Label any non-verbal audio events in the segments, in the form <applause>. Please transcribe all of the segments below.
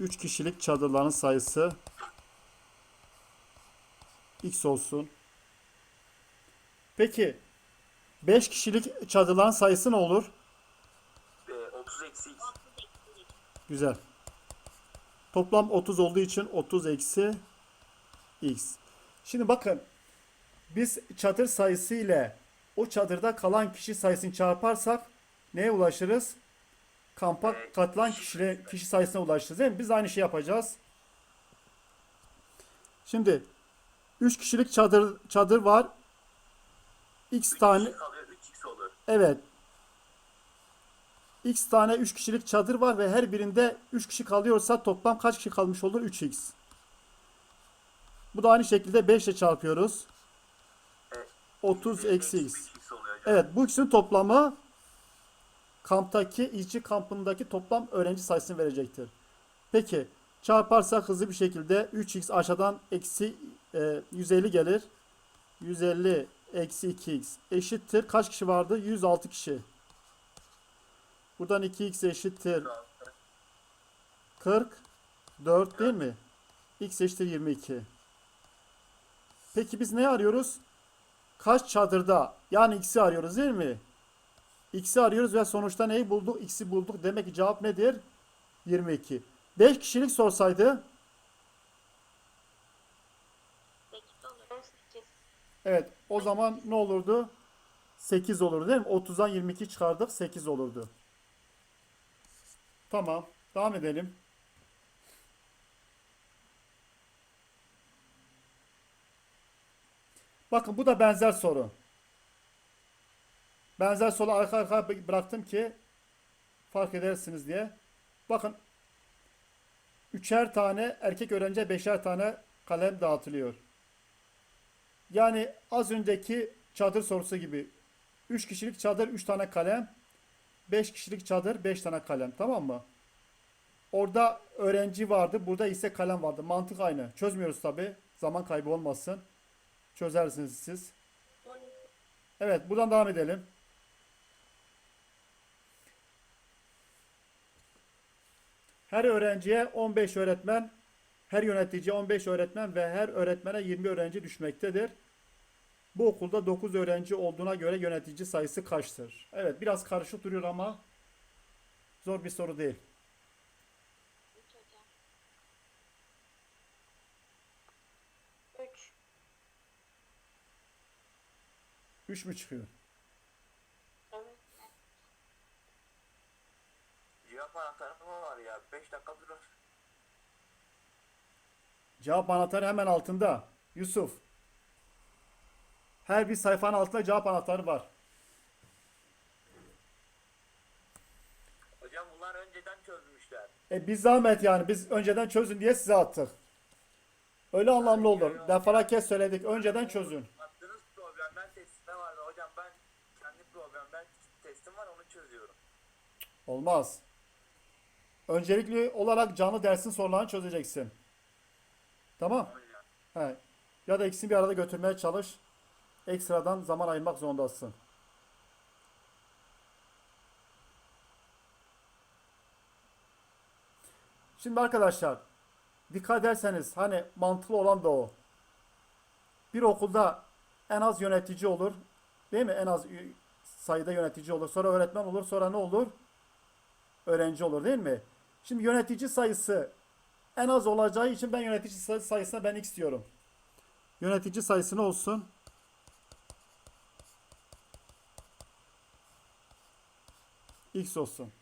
3 kişilik çadırların sayısı x olsun. Peki 5 kişilik çadırların sayısı ne olur? Ee, 30 eksi x. Güzel. Toplam 30 olduğu için 30 eksi x. Şimdi bakın biz çadır sayısı ile o çadırda kalan kişi sayısını çarparsak neye ulaşırız? Kampa katılan kişi, kişi sayısına ulaşırız değil mi? Biz aynı şey yapacağız. Şimdi 3 kişilik çadır çadır var. X tane kalıyor 3x olur. Evet. X tane 3 kişilik çadır var ve her birinde 3 kişi kalıyorsa toplam kaç kişi kalmış olur? 3x. Bu da aynı şekilde 5 ile çarpıyoruz. Evet. 30 eksi x. 3x oluyor hocam. Evet bu ikisinin toplamı kamptaki işçi kampındaki toplam öğrenci sayısını verecektir. Peki çarparsak hızlı bir şekilde 3x aşağıdan eksi e, 150 gelir. 150 eksi 2x eşittir. Kaç kişi vardı? 106 kişi. Buradan 2x eşittir 44 değil mi? x eşittir 22. Peki biz ne arıyoruz? Kaç çadırda? Yani x'i arıyoruz değil mi? X'i arıyoruz ve sonuçta neyi bulduk? X'i bulduk. Demek ki cevap nedir? 22. 5 kişilik sorsaydı 8 olur. 18. evet o zaman ne olurdu? 8 olurdu değil mi? 30'dan 22 çıkardık 8 olurdu. Tamam. Devam edelim. Bakın bu da benzer soru. Benzer soru arka arkaya bıraktım ki fark edersiniz diye. Bakın üçer tane erkek öğrenciye beşer tane kalem dağıtılıyor. Yani az önceki çadır sorusu gibi 3 kişilik çadır 3 tane kalem 5 kişilik çadır 5 tane kalem tamam mı? Orada öğrenci vardı burada ise kalem vardı. Mantık aynı. Çözmüyoruz tabi. Zaman kaybı olmasın. Çözersiniz siz. 12. Evet buradan devam edelim. Her öğrenciye 15 öğretmen, her yöneticiye 15 öğretmen ve her öğretmene 20 öğrenci düşmektedir. Bu okulda 9 öğrenci olduğuna göre yönetici sayısı kaçtır? Evet biraz karışık duruyor ama zor bir soru değil. 3 hocam. 3. 3 mü çıkıyor? Evet. Cevap anahtarı var ya? 5 dakika durur. Cevap anahtarı hemen altında. Yusuf. Her bir sayfanın altında cevap anahtarı var. Hocam bunlar önceden çözmüşler. E biz zahmet yani biz önceden çözün diye size attık. Öyle anlamlı olur. Defalarca söyledik. Önceden çözün. Attığınız problemden testte vardı. Hocam ben kendi problemden testim var onu çözüyorum. Olmaz. Öncelikli olarak canlı dersin sorularını çözeceksin. Tamam. He. Ya da ikisini bir arada götürmeye çalış. Ekstradan zaman ayırmak zorundasın. Şimdi arkadaşlar dikkat ederseniz hani mantıklı olan da o. Bir okulda en az yönetici olur. Değil mi? En az sayıda yönetici olur. Sonra öğretmen olur. Sonra ne olur? Öğrenci olur değil mi? Şimdi yönetici sayısı en az olacağı için ben yönetici say- sayısına ben x diyorum. Yönetici sayısı ne olsun? X olsun.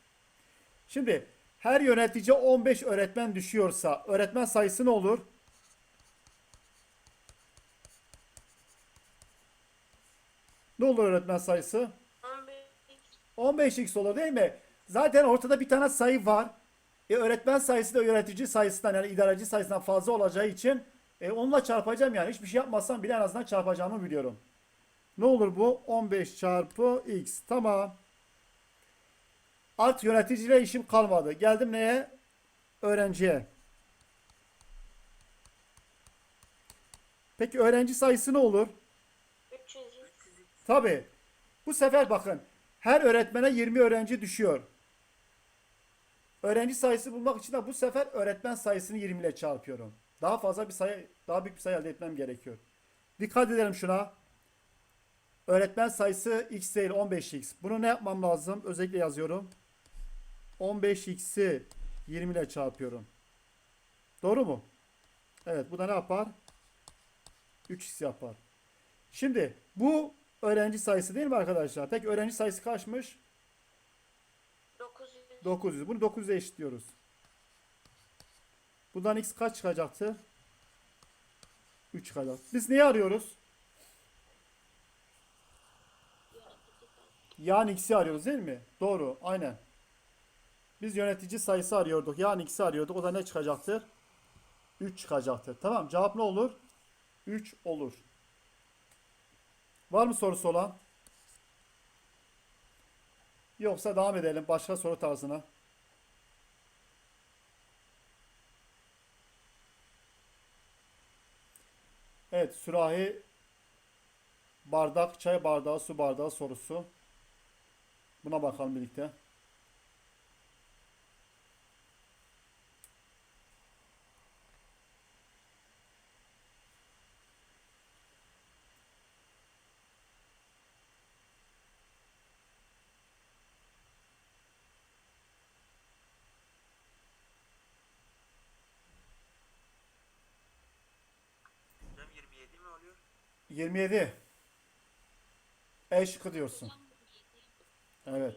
Şimdi her yönetici 15 öğretmen düşüyorsa öğretmen sayısı ne olur? Ne olur öğretmen sayısı? 15. 15x olur değil mi? Zaten ortada bir tane sayı var. E, öğretmen sayısı da yönetici sayısından yani idareci sayısından fazla olacağı için e, onunla çarpacağım yani. Hiçbir şey yapmazsam bile en azından çarpacağımı biliyorum. Ne olur bu? 15 çarpı x. Tamam. Artık yöneticiyle işim kalmadı. Geldim neye? Öğrenciye. Peki öğrenci sayısı ne olur? 300. Tabii. Bu sefer bakın her öğretmene 20 öğrenci düşüyor. Öğrenci sayısı bulmak için de bu sefer öğretmen sayısını 20 ile çarpıyorum. Daha fazla bir sayı, daha büyük bir sayı elde etmem gerekiyor. Dikkat edelim şuna. Öğretmen sayısı x değil 15x. Bunu ne yapmam lazım? Özellikle yazıyorum. 15x'i 20 ile çarpıyorum. Doğru mu? Evet bu da ne yapar? 3x yapar. Şimdi bu öğrenci sayısı değil mi arkadaşlar? Peki öğrenci sayısı kaçmış? 900. 900. Bunu 900'e eşitliyoruz. Bundan x kaç çıkacaktı? 3 çıkacak. Biz neyi arıyoruz? Yani x'i arıyoruz değil mi? Doğru. Aynen. Biz yönetici sayısı arıyorduk. Yani x'i arıyorduk. O da ne çıkacaktır? 3 çıkacaktır. Tamam. Cevap ne olur? 3 olur. Var mı sorusu olan? Yoksa devam edelim başka soru tarzına. Evet, sürahi bardak, çay bardağı, su bardağı sorusu. Buna bakalım birlikte. Hocam 27 mi oluyor? 27. E şıkkı diyorsun. Evet.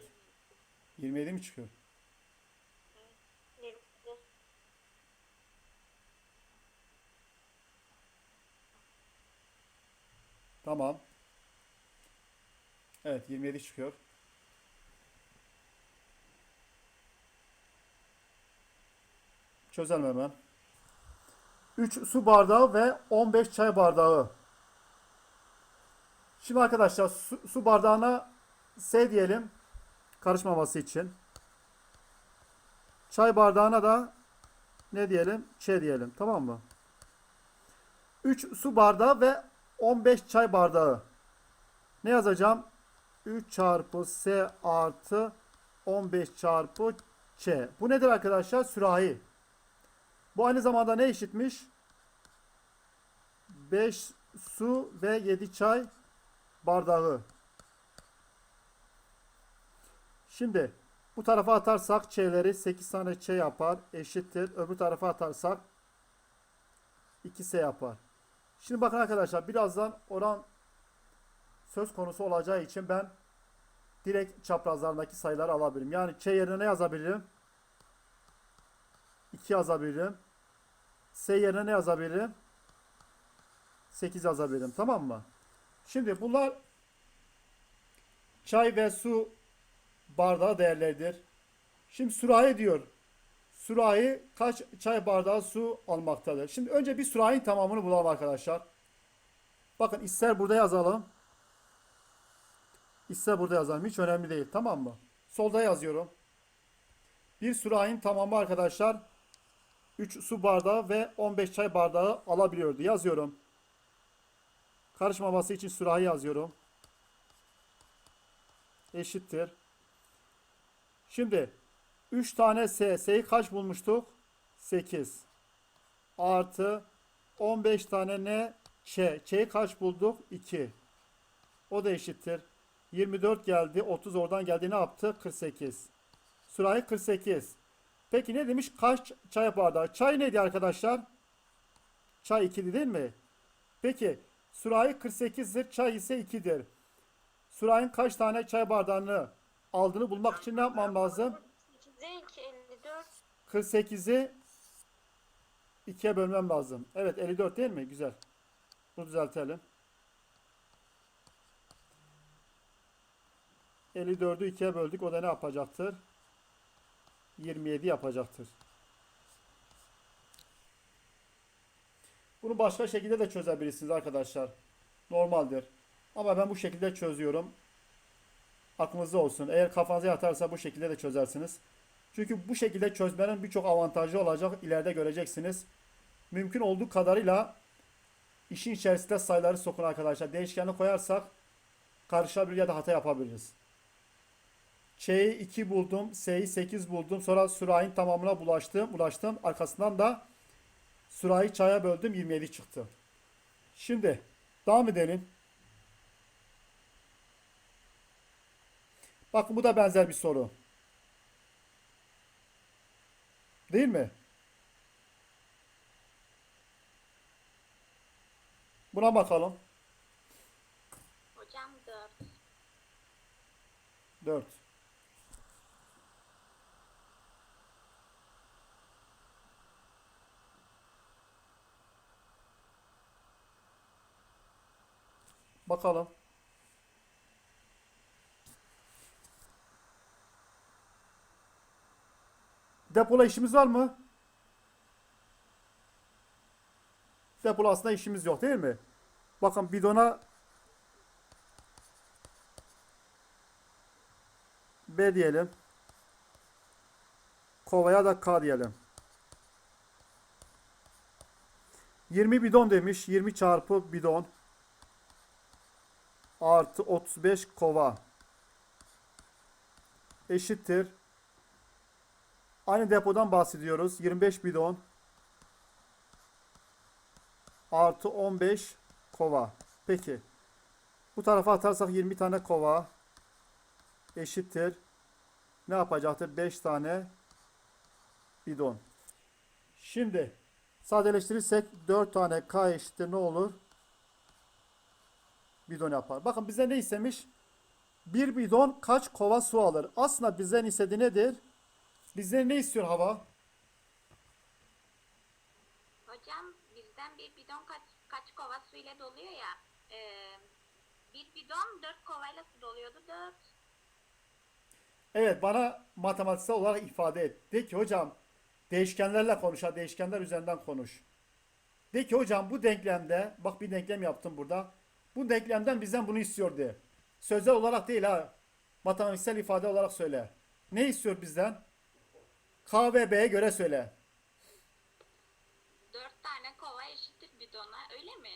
27 mi çıkıyor? 27. Tamam. Evet 27 çıkıyor. Çözelim hemen. 3 su bardağı ve 15 çay bardağı. Şimdi arkadaşlar su, su bardağına S diyelim. Karışmaması için. Çay bardağına da ne diyelim? Ç diyelim. Tamam mı? 3 su bardağı ve 15 çay bardağı. Ne yazacağım? 3 çarpı S artı 15 çarpı Ç. Bu nedir arkadaşlar? Sürahi. Bu aynı zamanda ne eşitmiş? 5 su ve 7 çay bardağı. Şimdi bu tarafa atarsak ç'leri 8 tane ç yapar. Eşittir. Öbür tarafa atarsak 2s yapar. Şimdi bakın arkadaşlar birazdan oran söz konusu olacağı için ben direkt çaprazlarındaki sayıları alabilirim. Yani ç yerine ne yazabilirim? 2 yazabilirim. S yerine ne yazabilirim? 8 yazabilirim. Tamam mı? Şimdi bunlar çay ve su bardağı değerleridir. Şimdi sürahi diyor. Sürahi kaç çay bardağı su almaktadır? Şimdi önce bir sürahinin tamamını bulalım arkadaşlar. Bakın ister burada yazalım. İster burada yazalım. Hiç önemli değil. Tamam mı? Solda yazıyorum. Bir sürahinin tamamı arkadaşlar 3 su bardağı ve 15 çay bardağı alabiliyordu. Yazıyorum. Karışmaması için sürahi yazıyorum. Eşittir. Şimdi 3 tane S. S'yi kaç bulmuştuk? 8. Artı 15 tane ne? Ç. Ç'yi kaç bulduk? 2. O da eşittir. 24 geldi. 30 oradan geldi. Ne yaptı? 48. Sürahi 48. Peki ne demiş? Kaç çay bardağı? Çay neydi arkadaşlar? Çay 2'di değil mi? Peki sürahi 48'dir. Çay ise 2'dir. Sürahinin kaç tane çay bardağını aldığını bulmak için ne yapmam lazım? 8'e 2, 54. 48'i 2'ye bölmem lazım. Evet 54 değil mi? Güzel. Bunu düzeltelim. 54'ü 2'ye böldük. O da ne yapacaktır? 27 yapacaktır. Bunu başka şekilde de çözebilirsiniz arkadaşlar. Normaldir. Ama ben bu şekilde çözüyorum. Aklınızda olsun. Eğer kafanıza yatarsa bu şekilde de çözersiniz. Çünkü bu şekilde çözmenin birçok avantajı olacak. İleride göreceksiniz. Mümkün olduğu kadarıyla işin içerisinde sayıları sokun arkadaşlar. Değişkeni koyarsak karışabilir ya da hata yapabiliriz. Ç'yi 2 buldum. S'yi 8 buldum. Sonra sürahinin tamamına bulaştım. Ulaştım. Arkasından da sürahı çaya böldüm. 27 çıktı. Şimdi devam edelim. Bakın bu da benzer bir soru. Değil mi? Buna bakalım. Hocam 4. 4. Bakalım. Depola işimiz var mı? Depola aslında işimiz yok değil mi? Bakın bidona B diyelim. Kovaya da K diyelim. 20 bidon demiş. 20 çarpı bidon. Artı 35 kova. Eşittir. Aynı depodan bahsediyoruz. 25 bidon. Artı 15 kova. Peki. Bu tarafa atarsak 20 tane kova eşittir. Ne yapacaktır? 5 tane bidon. Şimdi sadeleştirirsek 4 tane K eşittir ne olur? Bidon yapar. Bakın bize ne istemiş? Bir bidon kaç kova su alır? Aslında bizden istediği nedir? Bizden ne istiyor hava? Hocam bizden bir bidon kaç kaç kova su ile doluyor ya. Ee, bir bidon 4 kovayla su doluyordu 4. Evet bana matematiksel olarak ifade et. De ki hocam değişkenlerle konuş ha değişkenler üzerinden konuş. De ki hocam bu denklemde bak bir denklem yaptım burada. Bu denklemden bizden bunu istiyor de. Sözel olarak değil ha. Matematiksel ifade olarak söyle. Ne istiyor bizden? K ve B'ye göre söyle. 4 tane kova eşittir bidona öyle mi?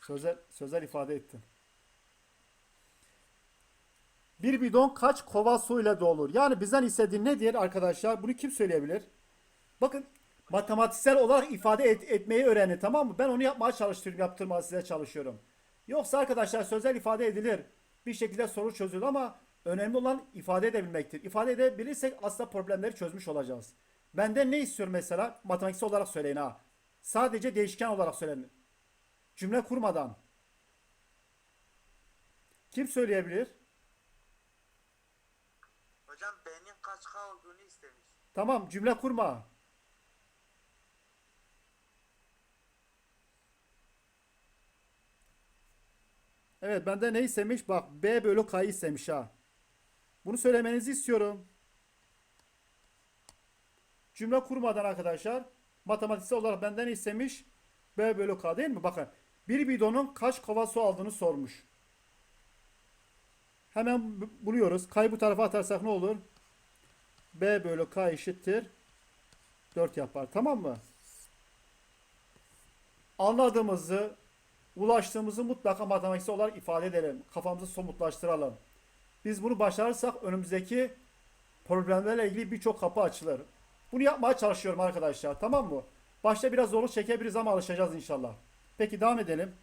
Sözel, sözel ifade ettim. Bir bidon kaç kova suyla dolur? Yani bizden istediği nedir arkadaşlar? Bunu kim söyleyebilir? Bakın matematiksel olarak ifade et- etmeyi öğrenin tamam mı? Ben onu yapmaya çalıştırıyorum, yaptırmaya size çalışıyorum. Yoksa arkadaşlar sözel ifade edilir. Bir şekilde soru çözülür ama önemli olan ifade edebilmektir. İfade edebilirsek aslında problemleri çözmüş olacağız. Benden ne istiyor mesela? Matematiksel olarak söyleyin ha. Sadece değişken olarak söyleyin. Cümle kurmadan. Kim söyleyebilir? Hocam K olduğunu istemiş. Tamam cümle kurma. Evet bende ne istemiş? Bak B bölü K'yı istemiş ha. Bunu söylemenizi istiyorum. Cümle kurmadan arkadaşlar matematiksel olarak benden istemiş? B bölü K değil mi? Bakın bir bidonun kaç kova su aldığını sormuş. Hemen bu- buluyoruz. K'yı bu tarafa atarsak ne olur? B bölü K eşittir 4 yapar. Tamam mı? Anladığımızı, ulaştığımızı mutlaka matematiksel olarak ifade edelim. Kafamızı somutlaştıralım. Biz bunu başarırsak önümüzdeki problemlerle ilgili birçok kapı açılır. Bunu yapmaya çalışıyorum arkadaşlar. Tamam mı? Başta biraz zorluk çekebiliriz ama alışacağız inşallah. Peki devam edelim.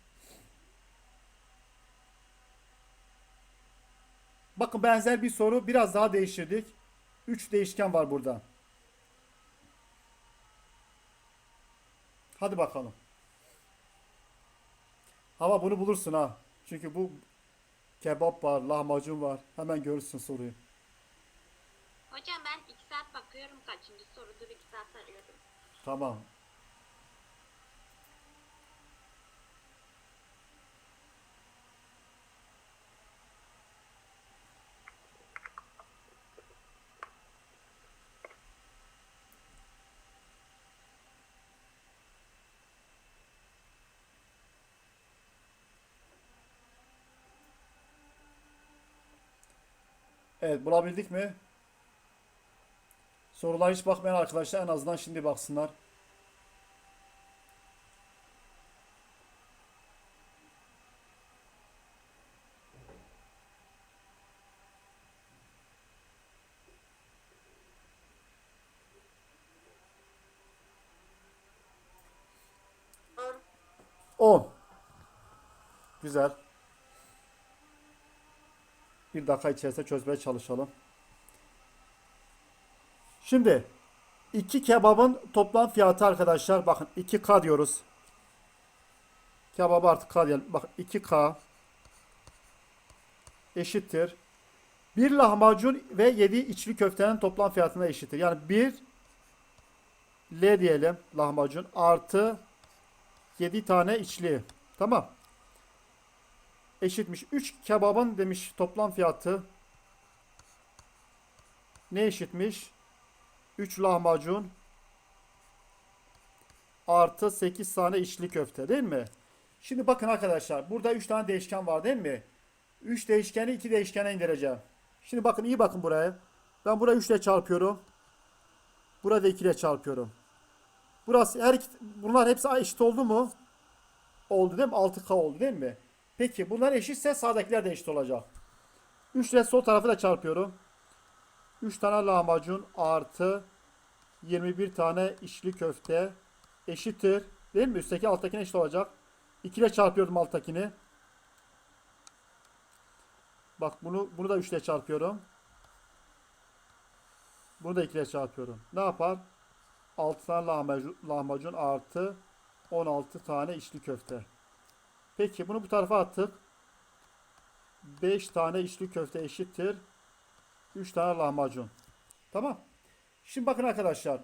Bakın benzer bir soru biraz daha değiştirdik. 3 değişken var burada. Hadi bakalım. Hava bunu bulursun ha. Çünkü bu kebap var, lahmacun var. Hemen görürsün soruyu. Hocam ben 2 saat bakıyorum kaçıncı sorudur 2 saat arıyorum. Tamam. Evet bulabildik mi? Sorulara hiç bakmayan arkadaşlar en azından şimdi baksınlar. On. Güzel. Bir dakika içerisinde çözmeye çalışalım. Şimdi iki kebabın toplam fiyatı arkadaşlar bakın 2K diyoruz. Kebabı artık K diyelim. Bakın 2K eşittir. Bir lahmacun ve 7 içli köftenin toplam fiyatına eşittir. Yani 1 L diyelim lahmacun artı 7 tane içli. Tamam. Eşitmiş. 3 kebabın demiş toplam fiyatı ne eşitmiş? 3 lahmacun artı 8 tane içli köfte değil mi? Şimdi bakın arkadaşlar burada 3 tane değişken var değil mi? 3 değişkeni 2 değişkene indireceğim. Şimdi bakın iyi bakın buraya. Ben burayı 3 ile çarpıyorum. Burada 2 ile çarpıyorum. Burası her bunlar hepsi eşit oldu mu? Oldu değil mi? 6K oldu değil mi? Peki bunlar eşitse sağdakiler de eşit olacak. 3 ile sol tarafı da çarpıyorum. 3 tane lahmacun artı 21 tane içli köfte eşittir. Değil mi? Üstteki alttakine eşit olacak. 2 ile çarpıyorum alttakini. Bak bunu bunu da 3 ile çarpıyorum. Bunu da 2 ile çarpıyorum. Ne yapar? 6 tane lahmacun, lahmacun artı 16 tane içli köfte. Peki bunu bu tarafa attık. 5 tane içli köfte eşittir. 3 tane lahmacun. Tamam. Şimdi bakın arkadaşlar.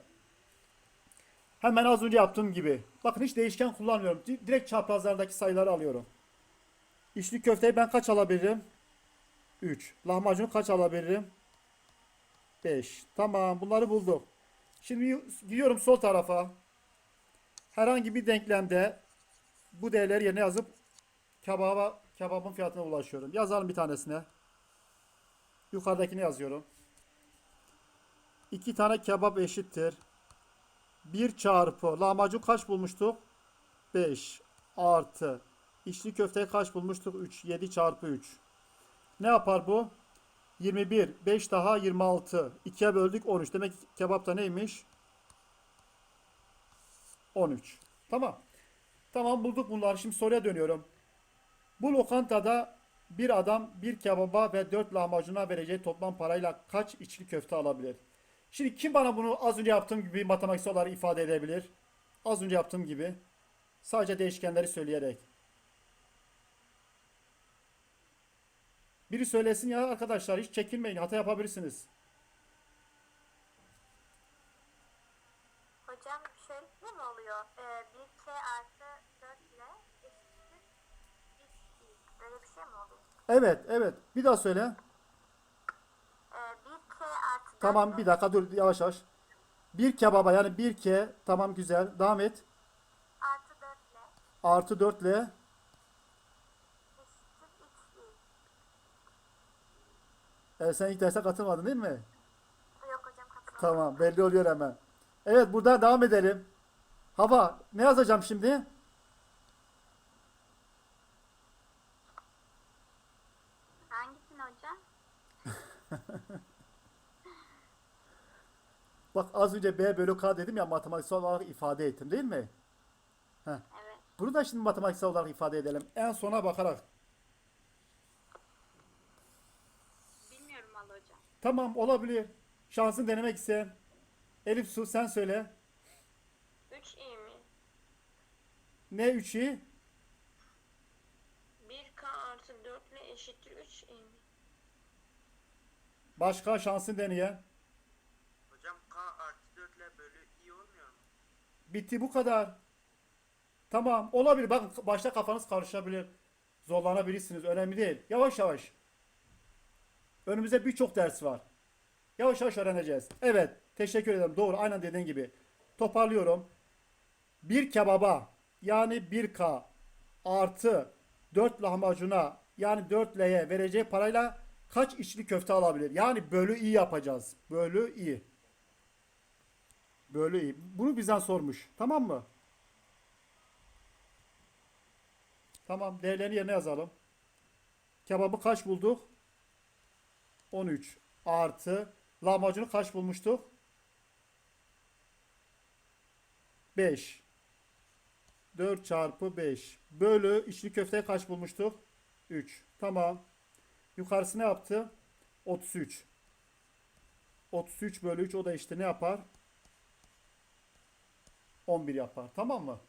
Hemen az önce yaptığım gibi. Bakın hiç değişken kullanmıyorum. Di- Direkt çaprazlardaki sayıları alıyorum. İçli köfteyi ben kaç alabilirim? 3. Lahmacun kaç alabilirim? 5. Tamam bunları bulduk. Şimdi gidiyorum sol tarafa. Herhangi bir denklemde bu değerleri yerine yazıp kebaba, kebabın fiyatına ulaşıyorum. Yazalım bir tanesine. Yukarıdakini yazıyorum. 2 tane kebap eşittir. 1 çarpı lahmacun kaç bulmuştuk? 5 artı içli köfteyi kaç bulmuştuk? 3. 7 çarpı 3. Ne yapar bu? 21. 5 daha 26. 2'ye böldük 13. Demek ki kebap da neymiş? 13. Tamam. Tamam bulduk bunları. Şimdi soruya dönüyorum. Bu lokantada bir adam bir kebaba ve 4 lahmacuna vereceği toplam parayla kaç içli köfte alabilir? Şimdi kim bana bunu az önce yaptığım gibi matematiksel olarak ifade edebilir? Az önce yaptığım gibi. Sadece değişkenleri söyleyerek. Biri söylesin ya arkadaşlar hiç çekinmeyin hata yapabilirsiniz. Hocam şöyle mi oluyor? Ee, 1K artı 4 ile eşittir 3 Böyle bir şey mi oluyor? Evet evet bir daha söyle. Ee, 1K artı 4 Tamam bir dakika dur yavaş yavaş. Bir kebaba yani bir ke tamam güzel devam et. artı 4 ile Artı 4 ile eşittir 3 e, sen ilk derse katılmadın değil mi? Yok hocam katılamadım. Tamam belli oluyor hemen. Evet buradan devam edelim. Hava ne yazacağım şimdi? Hangisini hocam? <laughs> Bak az önce B bölü K dedim ya matematiksel olarak ifade ettim değil mi? Evet. Bunu da şimdi matematiksel olarak ifade edelim. En sona bakarak. Bilmiyorum valla hocam. Tamam olabilir. Şansın denemek ise. Elif Su sen söyle. 3 iyi mi? Ne 3'i? 1K artı 4 ile eşittir 3 iyi mi? Başka şansın deneyen. Hocam K artı 4 ile bölü i olmuyor mu? Bitti bu kadar. Tamam olabilir. Bakın başta kafanız karışabilir. Zorlanabilirsiniz. Önemli değil. Yavaş yavaş. Önümüzde birçok ders var. Yavaş yavaş öğreneceğiz. Evet. Teşekkür ederim. Doğru. Aynen dediğin gibi. Toparlıyorum. Bir kebaba yani 1K artı 4 lahmacuna yani 4 L'ye vereceği parayla kaç içli köfte alabilir? Yani bölü i yapacağız. Bölü i. Bölü i. Bunu bizden sormuş. Tamam mı? Tamam. Değerlerini yerine yazalım. Kebabı kaç bulduk? 13 artı lahmacunu kaç bulmuştuk? 5. 4 çarpı 5 bölü içli köfteye kaç bulmuştuk? 3. Tamam. Yukarısı ne yaptı? 33. 33 bölü 3 o da işte ne yapar? 11 yapar. Tamam mı?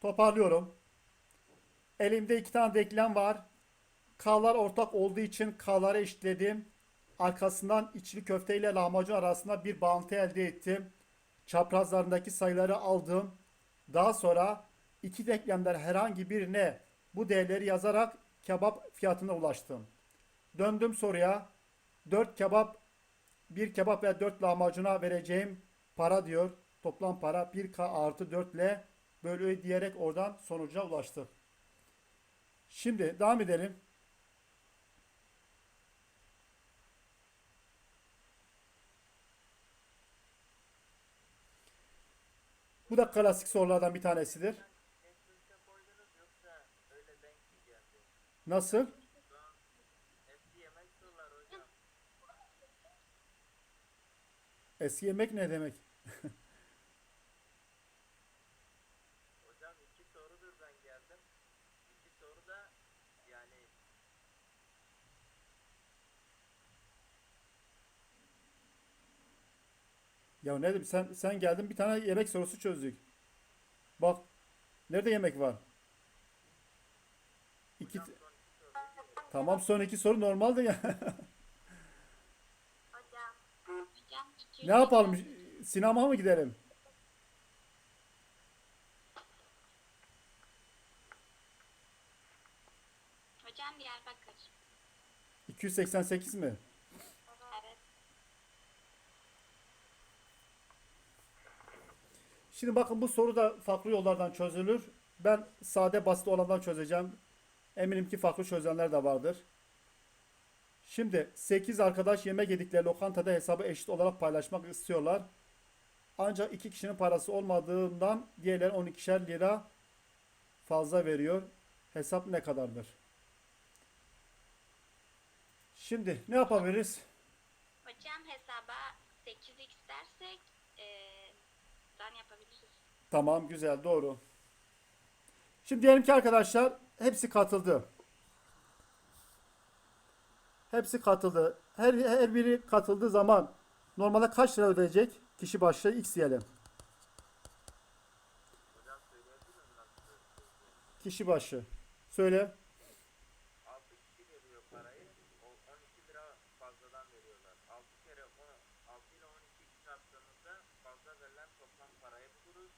Toparlıyorum. Elimde iki tane denklem var. K'lar ortak olduğu için K'ları eşitledim. Arkasından içli köfte ile lahmacun arasında bir bağıntı elde ettim. Çaprazlarındaki sayıları aldım. Daha sonra iki denklemden herhangi birine bu değerleri yazarak kebap fiyatına ulaştım. Döndüm soruya. 4 kebap, 1 kebap ve 4 lahmacuna vereceğim para diyor. Toplam para 1K artı 4 ile bölü diyerek oradan sonuca ulaştık. Şimdi devam edelim. Bu da klasik sorulardan bir tanesidir. Netflix'e koydunuz yoksa öyle denk mi geldi? Nasıl? Eski yemek ne demek? <laughs> Hocam iki sorudur ben geldim. İki soru da yani Ya ne dedim sen sen geldin bir tane yemek sorusu çözdük. Bak nerede yemek var? İki hocam tamam son iki soru normaldi ya. Hocam. Hocam. ne yapalım? Sinemaya mı gidelim? Hocam Diyarbakır. 288 mi? Evet. Şimdi bakın bu soru da farklı yollardan çözülür. Ben sade basit olandan çözeceğim. Eminim ki farklı çözenler de vardır. Şimdi 8 arkadaş yemek yedikleri lokantada hesabı eşit olarak paylaşmak istiyorlar. Ancak iki kişinin parası olmadığından diğerleri 12'şer lira fazla veriyor. Hesap ne kadardır? Şimdi ne yapabiliriz? Hocam hesaba 8x dersek dan yapabiliriz. Tamam güzel doğru. Şimdi diyelim ki arkadaşlar hepsi katıldı. Hepsi katıldı. Her, her biri katıldığı zaman normalde kaç lira ödeyecek? Kişi başı x diyelim. Kişi başı. Söyle. 6 kişi veriyor parayı. O 12 lira fazladan veriyorlar. 6 kere 10, 6 ile 12 çarptığımızda fazla verilen toplam parayı buluruz.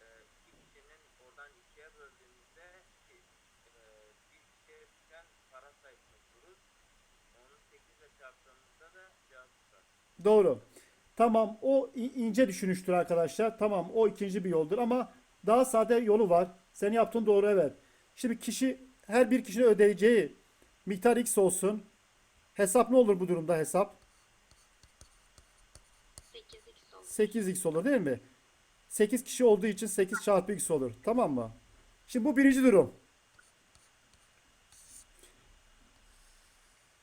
Ee, iki kişinin oradan ikiye böldüğümüzde ki, e, bir kişiye düşen para sayısını buluruz. Onu 8 ile çarptığımızda da cevap çıkar. Doğru. Tamam o ince düşünüştür arkadaşlar. Tamam o ikinci bir yoldur ama daha sade yolu var. Senin yaptığın doğru evet. Şimdi kişi her bir kişinin ödeyeceği miktar x olsun. Hesap ne olur bu durumda hesap? 8x olur. 8x olur değil mi? 8 kişi olduğu için 8 çarpı x olur. Tamam mı? Şimdi bu birinci durum.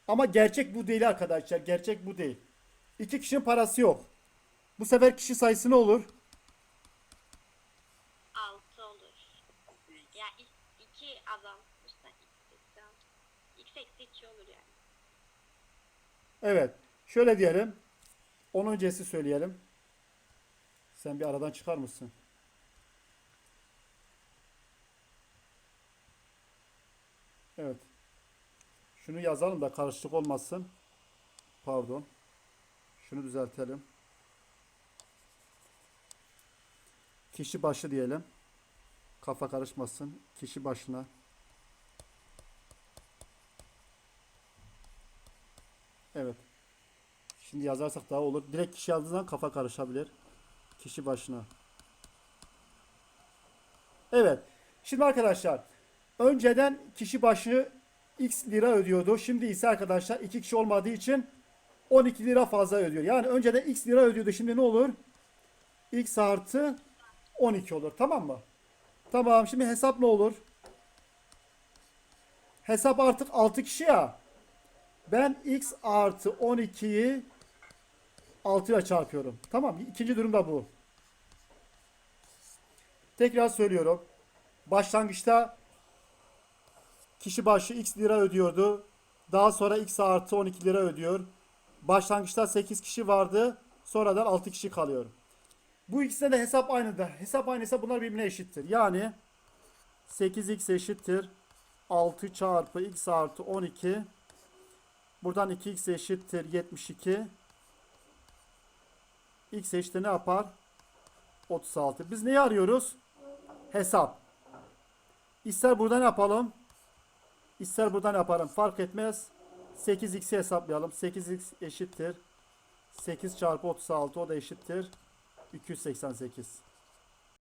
Ama gerçek bu değil arkadaşlar. Gerçek bu değil. İki kişinin parası yok. Bu sefer kişi sayısı ne olur? 6 olur. Ya 2 azaltırsa x eksi 6. x eksi 2 olur yani. Evet. Şöyle diyelim. 10 öncesi söyleyelim. Sen bir aradan çıkar mısın? Evet. Şunu yazalım da karışıklık olmasın. Pardon. Şunu düzeltelim. Kişi başı diyelim. Kafa karışmasın. Kişi başına. Evet. Şimdi yazarsak daha olur. Direkt kişi yazdığından kafa karışabilir. Kişi başına. Evet. Şimdi arkadaşlar önceden kişi başı x lira ödüyordu. Şimdi ise arkadaşlar iki kişi olmadığı için 12 lira fazla ödüyor. Yani önceden x lira ödüyordu. Şimdi ne olur? x artı 12 olur. Tamam mı? Tamam. Şimdi hesap ne olur? Hesap artık 6 kişi ya. Ben x artı 12'yi 6 ile çarpıyorum. Tamam. İkinci durum da bu. Tekrar söylüyorum. Başlangıçta kişi başı x lira ödüyordu. Daha sonra x artı 12 lira ödüyor. Başlangıçta 8 kişi vardı. Sonradan 6 kişi kalıyor. Bu ikisine de hesap aynıdır. Hesap aynıysa bunlar birbirine eşittir. Yani 8x eşittir 6 çarpı x artı 12. Buradan 2x eşittir 72. X eşittir ne yapar? 36. Biz neyi arıyoruz? Hesap. İster buradan yapalım. ister buradan yapalım. Fark etmez. 8x'i hesaplayalım. 8x eşittir. 8 çarpı 36 o da eşittir. 288.